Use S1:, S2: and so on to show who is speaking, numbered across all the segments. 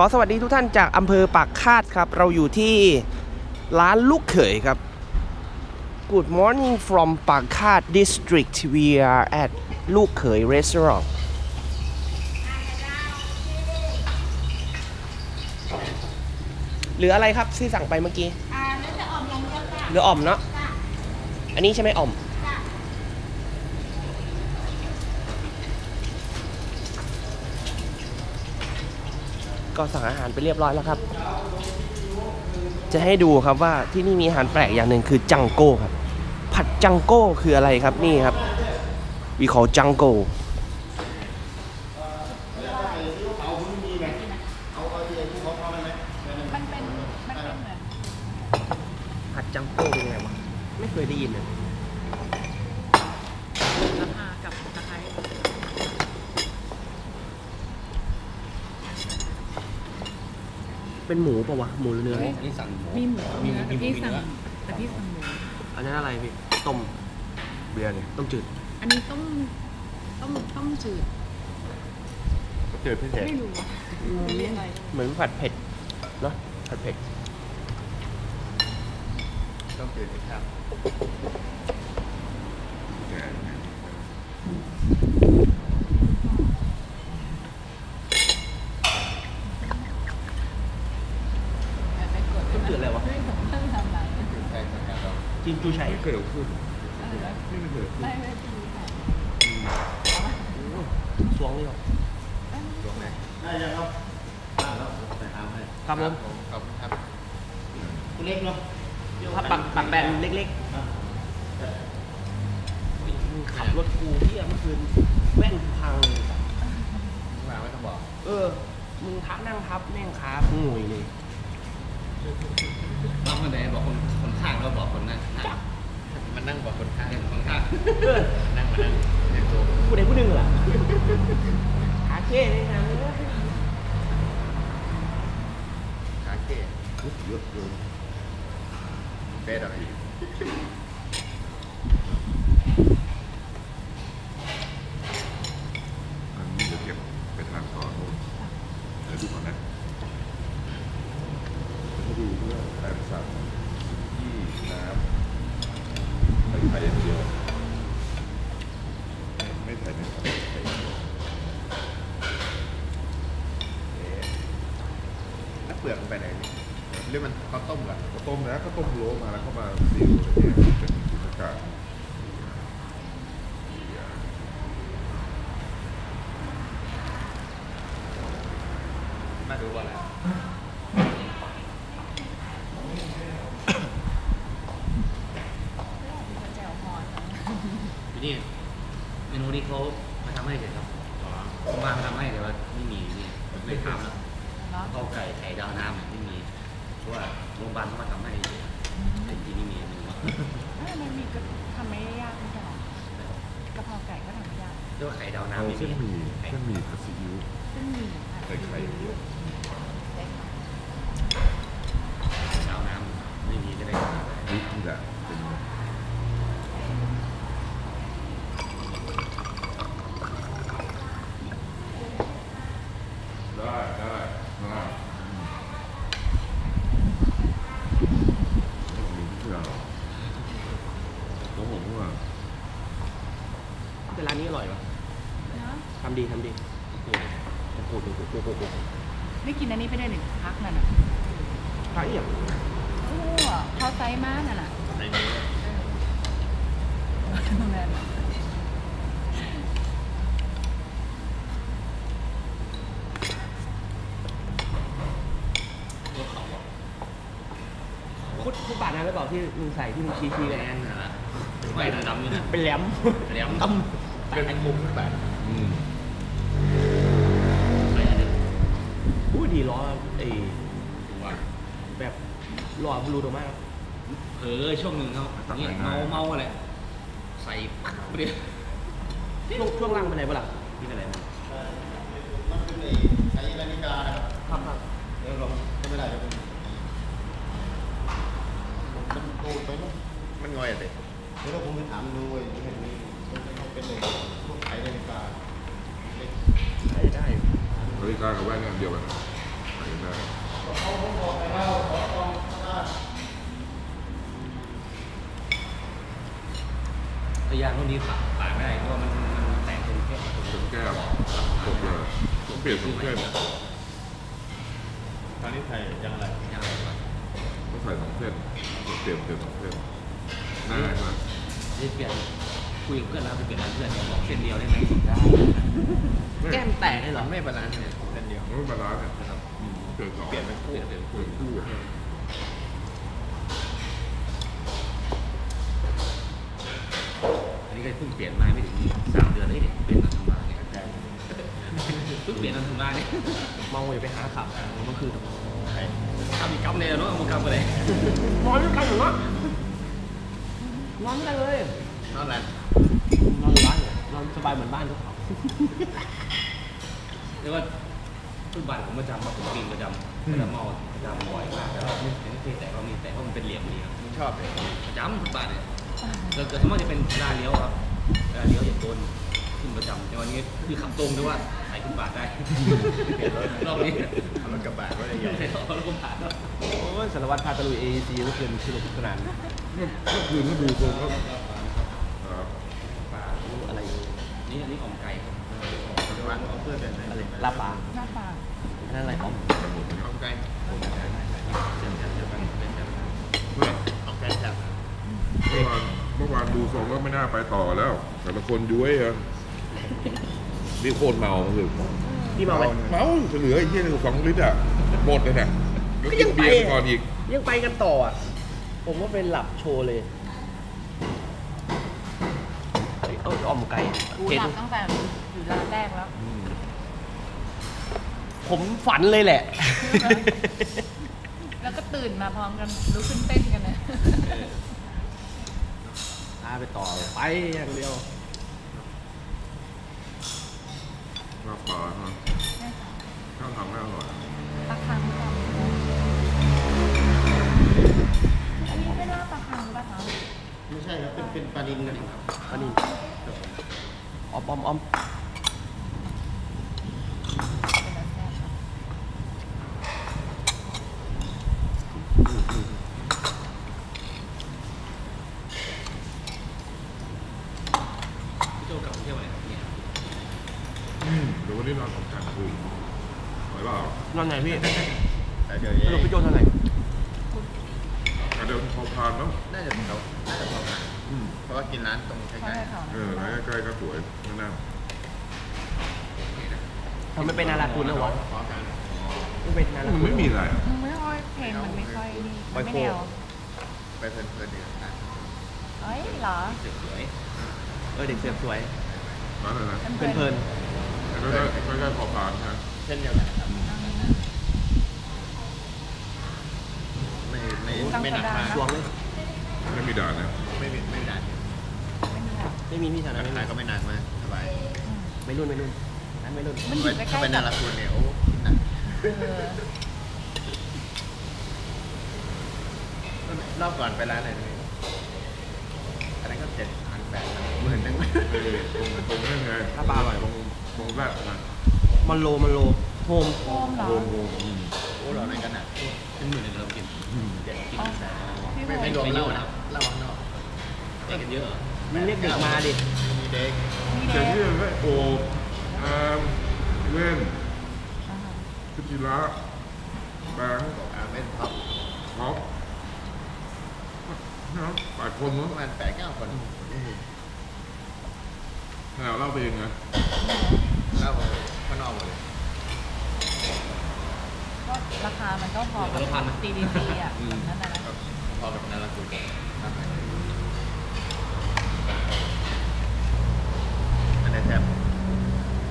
S1: ขอสวัสดีทุกท่านจากอำเภอปากคาดครับ เราอยู่ที่ร้านลูกเขยครับ Good morning from ปากคาด district we are at ลูกเขย restaurant หรืออะไรครับที่สั่งไปเมื่อกี้
S2: อ่าแล้วจะออมยังเดียวจ้ะ
S1: หรืออ่อมเนาะ
S2: จ้ะ
S1: อันนี้ใช่ไหมอ่อม ก็สั่งอาหารไปเรียบร้อยแล้วครับ จะให้ดูครับว่าที่นี่มีอาหารแปลกอย่างหนึ่งคือจังโก้ครับ ผัดจังโก้คืออะไรครับนี่ครับวีคอจังโก้
S2: มันเป็นมันเป็นเหมือน
S1: ผัดจังโก้เป็นไงวะไม่เคยได้ยินเลย
S2: ราคากับตะไคร้
S1: เป็นหมูปะวะหมูหรือเนื้อ
S3: นี่สั่งหมู
S2: มีหมู
S3: มี
S2: เนื้อ
S3: มี
S2: แต่
S3: หมู
S2: พี่
S3: มี
S2: สั่ง
S3: เนื้อ
S2: แต่พี่สั่งหมู
S1: อันนั้นอะไรพี่ต้ม
S3: เบียร์เนี่ย
S1: ต้มจืด
S2: อันนี้ต้มต้มต้มจืด
S3: ก็เจอพี่เศษ
S2: ไม่รู้ว่าเรียกอะไร
S1: เหมือนผัดเผ็ดเนาะผัดเผ็ด
S3: ต้องเจอพี่ครับ
S2: แต่ไม่กด
S1: ต้มจืดอะไรวะ
S2: ไม่ผมเพิ่งทำอะไร
S3: ใช่ใช่ครับ
S1: จินจูชัย
S3: ไม่เคยพูด
S2: อะไรนะ
S3: ไม่เคยพูด
S2: ไม่ไม่ดีค่ะ
S1: สวงนี่หรอ
S3: ตรงไหนได้ยังครับได้แล้วไปทำให้
S1: ครับผม
S3: ครับครับ
S1: ตัวเล็กเนาะถ้าปักปักแบนเล็กๆมึงขับรถกูที่เมื่อคืนแว่นกูพังเลย
S3: มาไม่ต้องบอก
S1: เออ มึงทับนั่งทับแม่งขาหงุยเลย
S3: น้องคนไหนบอกคนคนข้างเราบอกคนนั่งข้างมันนั่งบอกคนข้างคนข้าง
S1: เออ
S3: นั่งมานั่งในตัว
S1: ผู้ใดผู้หนึ่งเหรอขาเค้เลยนะ
S3: ขาเก้เยอะเกินเป็ดอะไร
S4: อันนี้เดี๋ยวเก็บไปทานต่อโน่นเดี๋ยวดูก่อนนะจะดูเรื่องการสั่งที่น้ำใส่ไข่อย่างเดียวไม่ใส่ไม่ใส่ไข่อย่างเดียว
S3: แล้วเปลือกมันไปไหนหรือมันเขาต้มเหรอ
S4: ก็ต้มนะก็ต้มโลมาแล้วก็มาซีลอะไรเนี่ยเป็นสุญญากาศ
S3: มาดูว่าอะไร
S2: แจ่วฮอน
S5: ทีนี่เมนูนี้เขามาทำให้เฉยครับเขามาทำให้แต่ว่าไม่มีนี่ผมไม่ทำแล้ว
S2: เนาะ
S5: ข้าวไก่ไข่ดาวน้ำเนี่ยไม่มีเพราะว่าโรงพยาบาลเขามาทำให้เฉยแต่จริงๆไม่มีเมนู
S2: เอ้ยมันมีก็ทำไม่ยากไม่ใช่หรอกะเพราไก่ก็ทำไม่ยาก
S5: เรียกว่าไข่ดาว
S4: เอา
S5: น้ำไม่
S4: เส้นห
S5: มี
S4: มี่เส้นหมี่ผัดซีอิ๊ว
S2: ซึ่งมีค่ะ
S4: ใส่ไข่อย่างเดียว
S2: ได้ค่ะ
S5: ไข่ดาวน้ำไม่มีก็ได้
S4: นี่นี่แหละเป็นได้ได้ได้มีเพื่อนผมบอกว่า
S1: เป็นร้านนี้อร่อยปะ
S2: เนาะ
S1: ทำดีทำดีโอ้โหโอ้โหโอ้โหโอ้โหโอ้โห
S2: ไม่กินอันนี้ไปได้ หนึ่งพักนั่นน่ะ
S1: ขายอย่าง
S2: โอ้เขาไซส์มากน่ะน่ะ
S5: ในนี้
S2: นั่นน่ะ
S5: พวกเขาอะ
S1: คุดคุดบาทนั้นหรือเปล่าที่มึงใส่ที่มึงชี้ชี้
S5: แด
S1: กัน
S5: งนะไม่ดำๆนี่นะ
S1: เป็นแหลม
S5: แหลม
S1: ต
S3: เป็นมุมขึ้นไป
S4: อืม
S1: ยดีล้อไอ้
S5: ถึงว่า
S1: แบบล้อมันรูดออกมา
S5: เออช่วงหนึ่งเขาอย่างเงี้ยเมาเมาอะไรใส่ปักไปเลย
S1: ช่วงช่วงล่างเป็นไรบ้างล่ะ
S5: นี่เป็นอะไรมั้ง
S3: มันเป็นใช้นาฬิกานะครับ
S1: ครับครับ
S3: เดี๋ยวลองก็ไม่ได้จะเป็นมันโกนไปมั้งมันงอยอะเด็กเดี๋ยวเราผมไปถามดูไอ้เห็นมีมันเป็นเลยพวกขายนาฬิกาเล็ก
S1: ใช้ได้
S4: นาฬิกากับแว่นอันเดียวกัน ถึงพ
S5: ยางรุ่นนี้ขายไม่ได้เพราะมันมันแตกงเป็นแค่
S4: เป็นแก้วผมเลยเปลี่ยนเส้นแก้ว
S3: นี้ใส่ยังอะไร
S5: ยังอะไร
S4: บ้างก็ใส่สองเส้นเปลี่ยนเปลี่ยนสองเส้นได้ไหมได้
S5: เปลี่ยนคุยกับเพื่อนแล้วไปเปลี่ยนเพื่อนบอกเส้นเดียวได้ไหมได้
S1: แก้มแตกเลยหรอ
S5: ไม่บาลานซ์เส้
S3: นเดียว
S4: ไม่บาลานซ์ เปลี่ยน
S3: เป็นคู่
S5: เปลี่ยนเป็น
S4: คู่อะ
S5: อันนี้ก็เพิ่งเปลี่ยนมาไม่ถึงสามเดือนเลยเนี่ยเปลี่ยนนันทมาเนี่ยเพิ่งเปลี่ยนนันทมาเนี่ย
S1: มองไปไปหาขับเมื่อคืน
S5: ทำอีกกำเนี่ยเนาะมึงกำอะไร
S1: นอนด้วยกันเหรอนอนด้วยกันเลย
S3: นอกนั้น
S1: นอนบ้านเลยนอนสบายเหมือนบ้านทุกเขา
S5: เรียกว่า ทุกบ้านผมประจำมาผมปีนประจำประจำเมาประจำบ่อยมากแต่ว่าไม่เห็นที่แต่ก็มีแต่ก็มันเป็นเหลี่ยมนี้ครับ
S3: ชอบเลย
S5: ประจำทุกบ้านเนี่ยเราจะสมมติจะเป็นเวลาเลี้ยวครับเวลาเลี้ยวอย่างโดนขึ้นประจำแต่วันนี้คือขับตรงด้วยว่าใส่ขึ้นบาทได้รอบนี้
S3: เอารถกระบะไว้เลยใหญ่
S5: ใส่รถกระบะแล้ว
S1: โอ้ยสารวัตรพาตะลุย AEC เมื่อคืนสนุกสนาน
S4: เมื่อคืนก็ดูทรงแล้วอ่า
S1: อะไรอยู่
S5: นี่อันนี้ของไก่ครับ
S3: วางเอาเพื่อนเป็นไหน
S1: อะไรลาปลา
S2: ห นั่
S1: นอะไรออม
S3: เอาไกล
S5: เส้นๆเดียวกันเป็นแบบ
S4: เมื่อ
S3: เอาไกลจับ
S4: เมื่อวานเมื่อวานดูทรงก็ไม่น่าไปต่อแล้ว แต่ละคนย้วยอะนี่โคตรเมาคือ
S1: พี่เมาไหม
S4: เมาเหลือไอ้เหี้ยหนึ่งสองลิตรอะหมดเลยเนี่ย
S1: ก็ยังไป
S4: ก่อนอีก
S1: ยังไปกันต่ออะ ผมว่าเป็นหลับโชว์เลยเฮ้ยอาอมไก่
S2: กูหลับตั้งแต่อยู่ร้านแรกแล้ว
S1: ผมฝันเลยแหละ
S2: แล้วก็ตื่นมาพร้อมกันลุกขึ้นเต้นกันนะ
S1: พาไปต่อไปอย่างเดียว
S4: ลาบปลาฮะข้าวทำให้อร่อย
S2: ปลาคังค่ะอันนี้ไม่น่าปลาคังป่ะคะ
S3: ไม่ใช่ครับเป็นเป็นปลาดินกันครับ
S1: อันนี้ออมออมออม
S2: เป็นอะไรแซ่บค่ะ
S5: พี่โจกลับกรุงเที่ยวไหนครับเนี่ย
S4: เดี๋ยววันนี้นอนสองแสนคืนไหวเปล่า น
S1: อนไหนพี่
S3: แต่เดี๋ยว
S1: สรุปพี่โจนอนไหน
S4: อะเดี๋ยวพอพานเนาะ
S3: น่าจะเขาน่าจะพอกันเพราะว่ากินร้านตรงใก
S2: เขา
S3: ล้
S2: ได้ค่ะ
S4: เออร้านใกล้ๆก็สวยนั่นน่ะ
S1: ทำไมเป็นนาราคุณนะวะ
S3: ๆพอกัน
S1: ไม่เป็นนารา
S4: มัน
S1: คุณ
S4: ไม่มีอะไรอะ
S2: ไม่ค่อยเพลงมันไม่ค่อยนี่มันไม่แนว
S3: ไปเพลินๆดีนะ
S2: เอ้ยเหรอ
S5: เสือสวย
S1: เออเด็กเสือกสวย
S4: ร้านอะไรนะ
S1: เพลินเพลิน
S4: ใกล้ๆใกล้ๆพอพานนะ
S3: เช่นเดียวกันครับไม่ ไม่ไม่หนักมาก
S1: ๆสวงเลย
S4: ไม่มีด่านนะ
S3: ไม่มีไม่หนัก
S2: ไม่มีแบบ
S1: ไม่มีพี่ฐานะ
S3: รา
S1: ไม่
S3: คา
S1: มี
S3: ก็ไม่หนักมากสบาย
S1: ไม่รุ่นไม่รุ่นนั้นไม่รุ่น
S2: มันอยู่ใกล้
S3: ถ้าเป็น
S2: ๆ
S3: นา
S2: กับ
S3: ราคุณเนี่ยโอ้หนัก
S2: เออ
S3: รอบก่อนไปร้านอะไรนี่อันนั้นก็เจ็ดพันแปดพันหมื่นหนึง
S4: เออตรงตรงนั้นไง
S1: ถ้าปลาอร่อย
S4: ตรงตรงแรกนะ
S1: มันโลมันโลโฮม
S2: โฮมเหรอ
S4: โฮมโฮม อืม
S3: โอ้เราในกันหนัก
S5: เป็นหมื่นเลยเรากิน
S3: เจ็ดกิน
S2: อ๋อ
S3: แสน
S2: พี่โฮ
S3: ไม่
S2: ม
S3: ไม่รวมเหล้านะเหล้าข้างนอก
S5: เด็กกันเยอะเหรอ
S1: มึงเรียกเด็กมาดิ
S3: มีเด็ก
S2: นี่
S4: เดี๋
S2: เด็
S4: ยว
S2: ก
S4: ที่เลยโอบแอมเล่น
S2: อ่าฮะ
S4: พิจิระแบงค์
S3: อ่าเป็นท็อป
S4: ท็อปนะครับหลายคนเน
S3: ป
S4: อะ
S3: ระมาณแปดเก้าคน
S4: ขนาดเล่าไปเองนะ
S3: เหล้าข้างนอกหมดเลย
S2: ก็ราคามันก็พอกับ CDC อะแบบนั่นนะนะ
S3: ก็พอกับนาราคุณครับอันนี้แทบ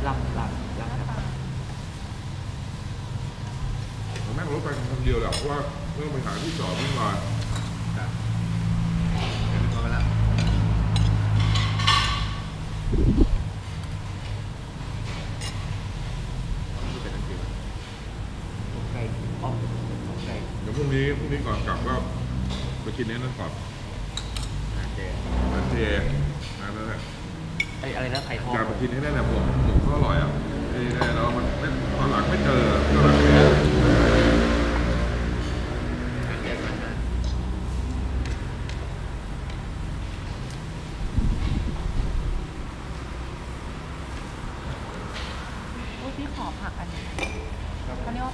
S1: หลับหลับหลับ
S2: หน้าตา
S4: ผมนั่งรถไปคนเดียวแหละเพราะว่าเรื่องไปหาที่จอดวิ่งมา
S3: ครับเดี๋ยวนึกมาแล้วนี่เป็นหนังสือ
S1: ไก่ออมไก่
S4: เดี๋ยวพรุ่งนี้พรุ่งนี้ก่อนกลับก็ไปกินเนี้นั่นก่อน
S3: อาเจ
S4: นันเจนั่นนั่นแหละ
S1: ไอ้อะไรนะไข่ทอง
S4: อยากไปกินให้ได้แหละหมกหมกก็อร่อยอะไอ้แน่แล้วมันไม่ตอนหลังไม่เจอตอนหลังไม่เจอ
S3: อาเจมันนะ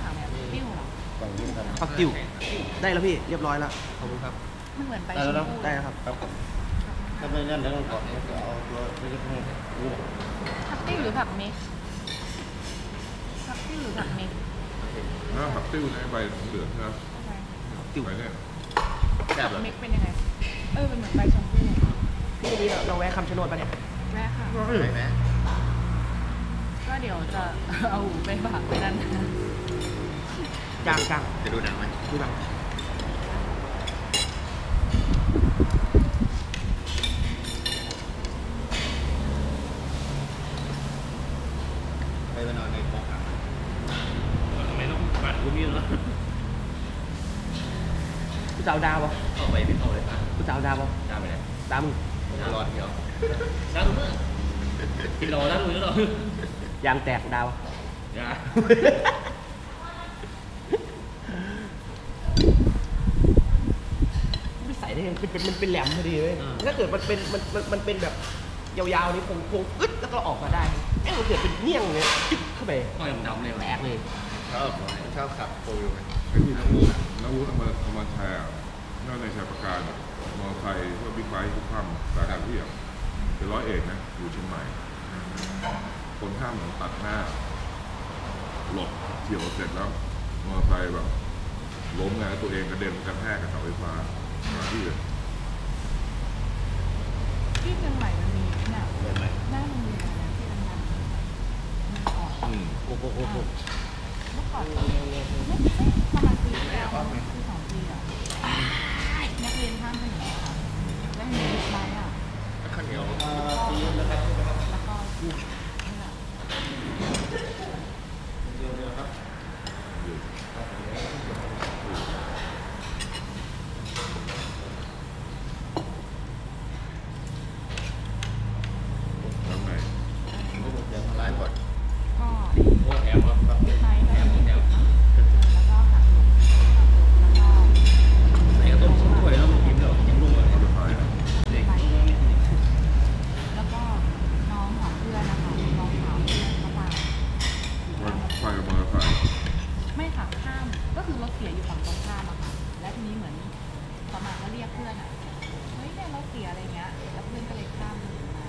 S2: ถามแบบติ้วเหรอ
S3: ฝั่งนี้ครับ
S1: ผักติ๋ว ได้แล้วพี่เรียบร้อยแล้ว
S3: ขอบคุณครับ
S2: มันเหมือนใบ
S3: ได้
S2: ช
S3: แล้ว
S2: ม
S3: นะ
S2: พู
S1: ได้แล้วครับ
S3: ครับถ้าไม่นั่นเดี๋ยวต้องกดจะเอาตัวเล็กๆให้ดู
S2: ผักติ้วหรือผักเม็กผักติ้วหรือผักเม็ก
S4: แล้วผักติ้วในใบเหลืองนะ
S2: ใช่
S1: ติ๋ว
S4: ใบเนี่ย
S2: ผักเม็กเป็นยังไง เออเป็นเหมือนใบชมพู
S1: พี่วันนี้เราเราแวะคำชะโนดปะเนี่ย
S2: แม่ค่ะ
S3: ใช่ไหม
S2: ก็เดี๋ยวจะเอาหูไปฝากไปนั่น
S1: จ้างจ้าง
S3: จะดูหนังไหม
S1: ดูหนัง
S3: ไปไปนอนในกองขัง
S5: ทำไมต้องปั่นรูปนี้เนาะ
S1: ผู้สาวดาวปะ
S5: เข้าไปไม่เข้าเลยป่ะ
S1: ผู้สาวดาวปะ
S5: จ้าไปเลย
S1: ตามมึง
S3: รอดเดียว
S5: จ้าตรงนู้นกินรอจ้าตรงนี้หรอยา
S1: งแตกดาว
S5: จ้า
S1: ไม่ใส่ได้ยังเป็นเป็นมันเป็นแหลมพอดีเลยถ้าเกิดมันเป็นมันมันมันเป็นแบบยาวๆนี่คงคงอึดแล้วก็ออกมาได้แม่งมันเกิดเป็นเงี้ยงเนี่ยจึ๊บเข้าไป
S5: ห้อยดำๆเลย
S1: แตกเลย
S3: ชอบชอบขับโปรอยู่ไหม
S4: ไอ้ที่น้องอู๊ดน้องอู๊ดเอามาเอามาแชร์น่าในแชร์ประการอะมอเตอร์ไซค์ว่าบิ๊กไบค์ทุกข้ามสายกาที่อะเป็นร้อยเอกนะอยู่เชียงใหม่ คนข้ามถนนตัดหน้า หลบเฉียวเสร็จแล้วมอเตอร์ไซค์แบบล้มไงแล้วตัวเองกระเด็นกระแทกกับเสาไฟฟ้าหาที่เลย
S2: ที่เชียงใหม่มันมีน่ะ
S3: เห็นไหม
S2: หน้าโรงเรียนอะไรนะที่ดังๆมันก่อน
S4: อืม
S3: โอ้โหโอ้โห
S2: เมื่อก่อนไม่ไม่ประมา ณปีที่แล้วปีสองปีอะนักเรียนข้ามถนนอะค่ะแล้วมีบิ๊กไบค์อะ
S3: ข้าวเหนียว
S2: ตีนะครับแล้วก็นี่แหละ
S3: เดียวเดียวครับ
S4: ข้างใน
S3: เดี๋ยวไลฟ์ก่อน
S2: ก็
S5: โอ้แถมครับ
S2: บิ๊กไบค์กับมีเด็กนะแล้วก็หักหลบแล้วก็
S5: ใส่กระต้มส้มถ้วยแล้วมันกินแล้วยังรุ่งเลย
S4: มอเตอร์ไซค์อะ
S5: เด็กรุ่งไม่สนิท
S2: แล้วก็น้องของเพื่อนนะคะน้องสาวเพื่อนเขามา
S4: ไฟกับมอเตอร์ไซค์
S2: ไม่ค่ะข้าม ก็คือรถเสียอยู่ฝั่งตรงข้ามอะค่ะ แล้วทีนี้เหมือนประมาณก็เรียกเพื่อนอะเฮ้ยเนี่ยรถเสียอะไรเงี้ย แล้วเพื่อนก็เลยข้ามถนนมา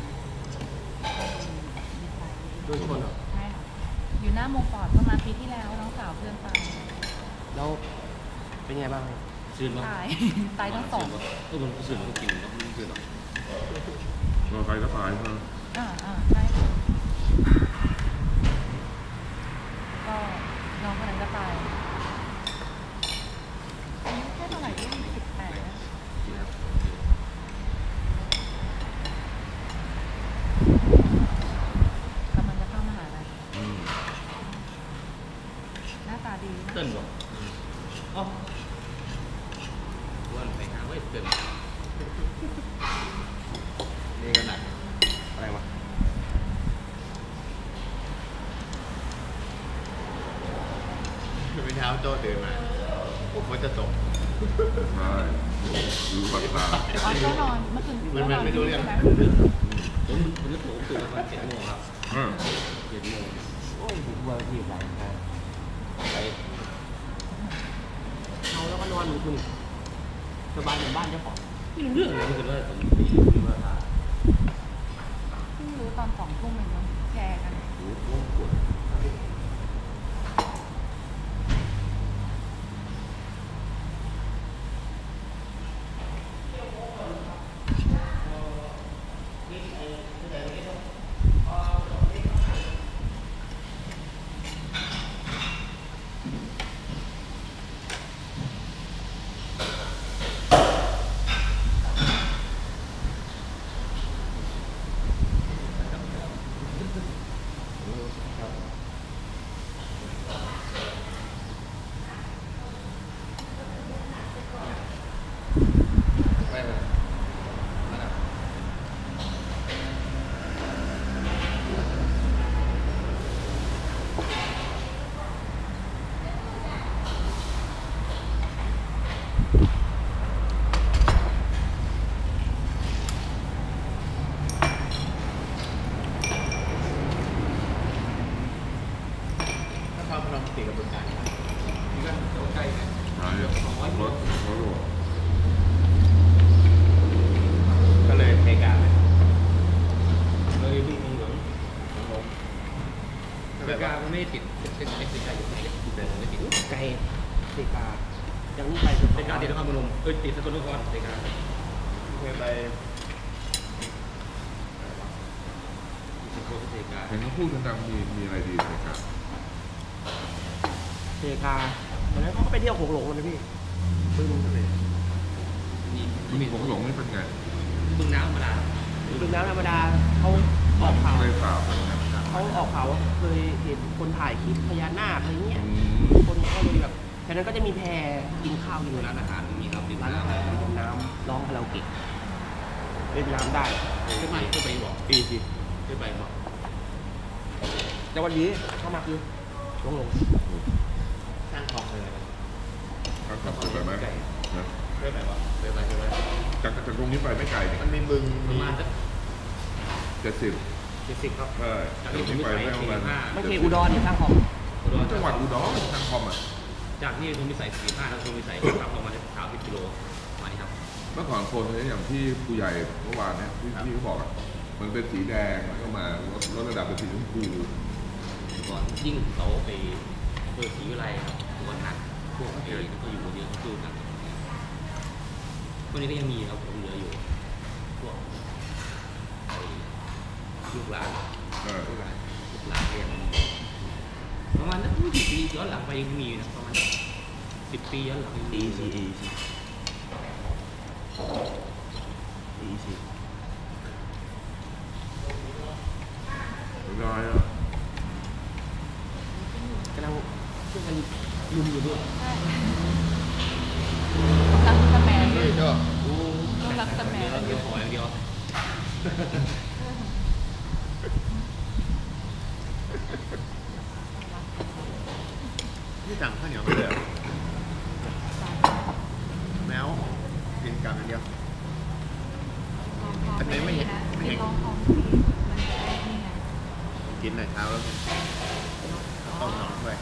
S2: มีไฟ
S1: โดยทุกคนเหรอ
S2: ใช่ค่ะ อยู่หน้าโมปอดประมาณปีที่แล้วน้องสาวเพื่อนตาย
S1: แล้วเป็นไงบ้าง
S5: ซื่นมั้
S2: ตายตายทั้งสอง
S5: เออมันซื่นมันก็กินแล้วมันซื่นหรอ
S4: มอเตอร์ไซค์ก็ตายใช่ไหม
S2: อ่าอ่าใช่ค่ะก็น้องคนนั้นก็ตายอายุแค่เท่าไหร่เองสิบแปดกำลังจะเข้ามหาลัย
S4: อืม
S2: หน้าตาดีนะ
S5: เต้นหรออ๋อวันไปหาไว้เต้น
S3: นี่ก็หนัก
S1: อะไรวะ
S3: เป็นเช้าโตตื่นมาผมว่าจะตก
S4: ใช่ดูปัตตา
S2: อ๋อก็นอนเมื่อคืน
S3: มันมันไม่รู้เรื่อง
S2: ใช่ไหม
S5: ผมผมจะตื่นตื่นประมาณเจ็ดโมงครับ
S4: เออ
S5: เจ็ดโมง
S1: โอ้ยผมว่าที่ไหนนะ
S5: ไป
S1: เอาแล้วก็นอนเหมือนคุณสบายเหมือนบ้านเจ้าของ
S5: ไม่รู้เรื่องเลยมันคือว่าผมตีว่าตา
S2: เพิ่งรู้ตอนสองทุ่มเองเนาะแชร์กัน
S5: โอ้โหปวด Thank you. เอ้ยติดสกลนครในการ
S3: เคยไป
S5: ติดโคสเตกา
S4: เห็นเขาพูดกันดังมีมีอะไรดีไหมครับ
S1: เซกาวันนั้นเขาก็ไปเที่ยวโขงหลงกันนะพี่บึง
S5: มี
S4: คุณ
S5: มี
S4: หลงหลงนี่เป็นไง
S5: บึงน้ำธรรมดา
S1: บึงน้ำธรรมดาเขาออกข่าว
S4: ทะเลสาบอะไรนะ
S1: เขาออกข่าวว่าเคยเห็นคนถ่ายคลิปพญานาคอะไรเงี้ย
S4: อืม
S1: คนก็เลยแบบ ฉะนั้นก็จะมีแพกินข้าวกิน
S5: ร้า
S1: ร้านน
S5: อาหารมีครับติด
S1: ร้าน
S5: น้ำ
S1: อาหารเล่นน้ำร้องคาราโอเกะเล่นน้ำได้
S5: ขึ้นไปขึ้นไปบอก
S1: ปีสิ
S5: ขึ้นไปบอก
S1: แต่วันนี้เข้ามาคือลงลง
S3: สร้างคลองเลยนะ
S4: ครับครับเคยไปไหมนะ
S3: เคยไปปะเคยไปเคยไป
S4: จากจากตรงนี้ไปไม่ไกลนี่
S3: มันมีบึง
S5: ประมาณสัก
S4: เจ็ดสิบ
S5: เจ็ดสิบครับ
S4: ใช่
S5: จาก
S4: จาก
S5: ที่
S4: ตรง
S5: ผม
S4: นี้
S5: มี
S4: ไป
S5: ใส่
S4: ไม่ประมาณ
S5: สี่ห้า
S1: ไม่เคยอุดรนี่สร้างของ
S5: อุดร
S4: จังหวัดอุดรทางคอมอะ
S5: จากที่ผมมีใส่สี่ห้าแล้วผมมีใส่ขับประมาณสามสิบกิโลประมาณนี้ครับ
S4: เมื่อก่อนโซนนี้อย่างที่ผู้ใหญ่เมื่อวานเนี่ยที่ที่เขาบอกอะมันเป็นสีแดงแล้วก็มาลดลดระดับเป็นสีชมพู
S5: ก่อนยิ่งเขาไปเปิดศรีวิไลครับตัวหนักพวกเอก็อยู่บนนี้เขาสู้กันวันนี้ก็ยังมีครับผมเหลืออยู่พวกไอ้ลูกหลาน
S4: เออ
S5: ลูกหลานลูกหลานก็ยังมีประมาณ นั้นสิบปีย้อนหลังไปยังมีนะประมาณสิบปีย้อนหลังยังมี
S1: อีซีอีซีอีซี
S4: อุดรอะ
S1: กำลังช่วยกันลุมอยู่ด้วย
S2: ใช่รักสแมน
S3: เฮ้ยชอบ
S2: ต้องรักสแมน
S5: เดี๋ยวขออย่างเดียว
S3: ที่สั่งข้าวเหนียวมาเลยเหรอแมวกินกำอย่างเดียว อันนี้ไม่เห็นไม่เห็น
S2: ลองของที่มันจะได้นี่ไง
S3: กินแต่เช้าแล้วต้มหนองด้วย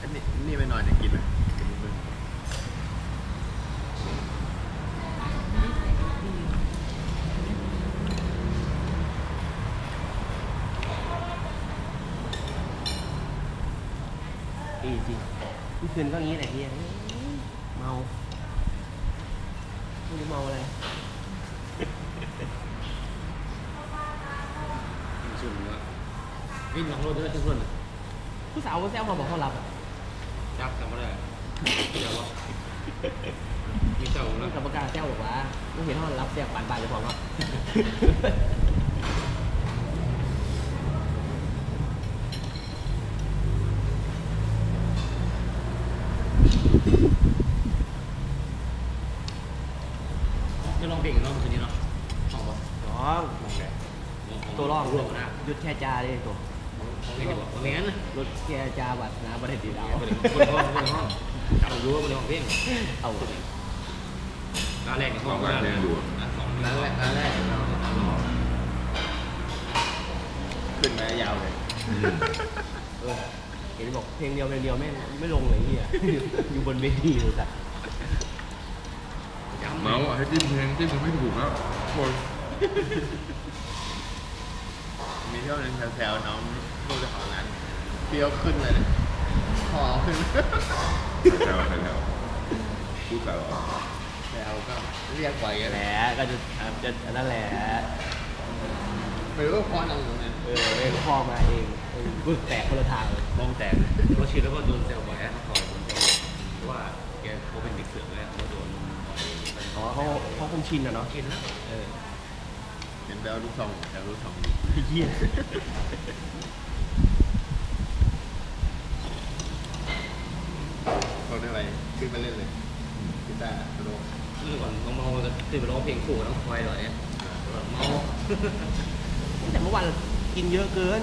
S3: อันนี้นี่ไปหน่อยจะกินอะกินบึง
S1: อีซีพี่คืนก็งี้แหละเฮียเมาไม่รู้เมาอะไร
S5: สุ่มว่าวิ่งลองรถด้วยทุกคน
S1: ผู้สาวก็แซวมาบอกเขารับอะ
S5: จับจำไม่ได้เดี๋ยวว่ามีเจ้า
S1: ต้
S5: แล้
S1: อ
S5: ว
S1: งกับประกาศแซวบอกว่าไม่เห็นเขารับแซวปานปานหรือเปล่าครับ
S5: จะลองเพลงน้องคนนี้เนาะของบอก
S1: น้อง ตัวรอง
S5: ร่วมนะ
S1: ยุดแค่จาเลยตัว
S5: ของเพลงบอกว่าไม่งั้นนะ
S1: รถแค่จาบัดนะประเด็นดีดาว
S5: คนห้องคนห้องจับรู้ว่าเป็นห้องเพลง
S1: เอา
S5: ร้านแรกในห้
S4: ล
S5: อ
S4: องงการเพลงดู
S5: ร้านสอง
S3: ร้านแรกร้านแรกเราขึ้นมายาวเลย
S4: อืม
S1: เออเห็นบอกเพลงเดียวเพลงเดียวไม่ไม่ลงเลยเฮียอยู่บนเวทีเลยสัตว์
S5: จำ
S4: เมาส์อะให้จิ้มเพลงจิ้มยังไม่ถูกแล้วคน
S3: มีเที่ยวนึงแซวๆน้องลูกเจ้าของร้านเปรี้ยวขึ้นเลยนะคอขึ้น
S4: แถวแถวพูดแต่หรอ
S3: แซวก็เรียกบ่อยกัน
S1: แห
S3: แห
S1: ละ
S3: ละ
S1: ก็จะจะนั่นแหละ
S3: ไม่รู้ว่าคอนังตรงนั้น
S1: เออเองพ่อมาเองเออกูแตกคนละทางเลย
S5: มองแตกเขาชินแล้วก็โดนเซลบ่อยเขาคอยโดนเซลเพราะว่าแกเขาเป็นเด็กเสือกแล้วเขาโดน
S1: อ๋อเขาเขาคงชินอะเนาะ
S5: กินแล้ว
S1: เออ
S3: เห็นแซวลูกซองแซวลูกซอง
S1: เฮีย
S3: คนอะไรขึ้นมาเล่นเลยขึ้นได้นะกระโดด
S5: เมื่อก่อนเมาๆจะขึ้นไปร้องเพลงคู่ต้องคอยหน่อยเนี่ยเมา
S1: แต่เมื่อวานกินเยอะเกิน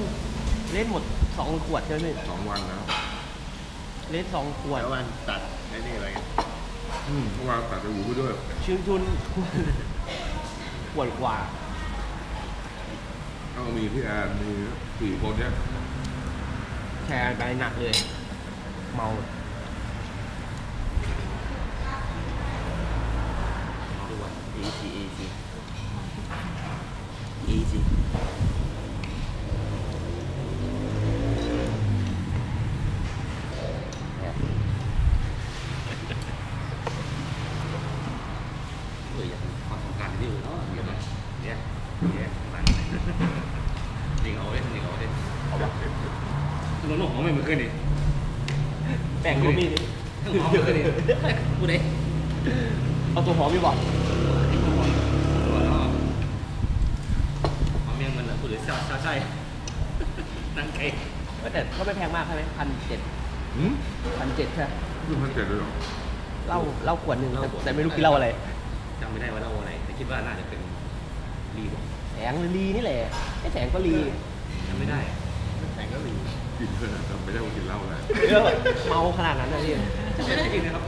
S1: เล่นหมดสองขวดใช่ไหม
S4: สองวันแล้ว
S1: เล่นสองขวด
S3: แล้ววันตัดไอ้นี่อะไรกัน
S4: อืมเมื่อวานตัดจมูกไปด้วย
S1: ชิงชุนขวดกว่า
S4: ก็มีพี่แอนมีสี่คนเนี้ย
S1: แชร์ไปหนักเลย เมา
S5: ดูว่า
S1: easy easy easy
S5: มันหอมไม่เหมือนกันนี่
S1: แป้งก็มีดิ
S5: หอมเหมือนกันนี่พูได้
S1: เอาตัวหอมไปบอก
S5: หอมยังมันพูเลยเศร้าเศร้าใช่นั่งไกล
S1: แต่ก็ไม่แพงมากใช่ไหมพันเจ็ดพันเจ็ดใช่ไหม
S4: พันเจ็ดเลยหรอ
S1: เล้าเล้าขวดหนึ่งแต่แต่ไม่รู้กินเล้าอะไร
S5: จำไม่ได้ว่าเราอะไร แต่คิดว่าน่าจะเป็นรีบอก
S1: แสงหรือลีนี่แหละไอ้แสงก็ลี
S5: จำไม่ได้
S3: แต่งก็หลี
S4: กินเพื่อนจำไม่ได้ว่ากินเหล้าอะไร
S1: เออเมาขนาดนั้นเลยพี่
S5: จำไม่ได้จริงนะครับ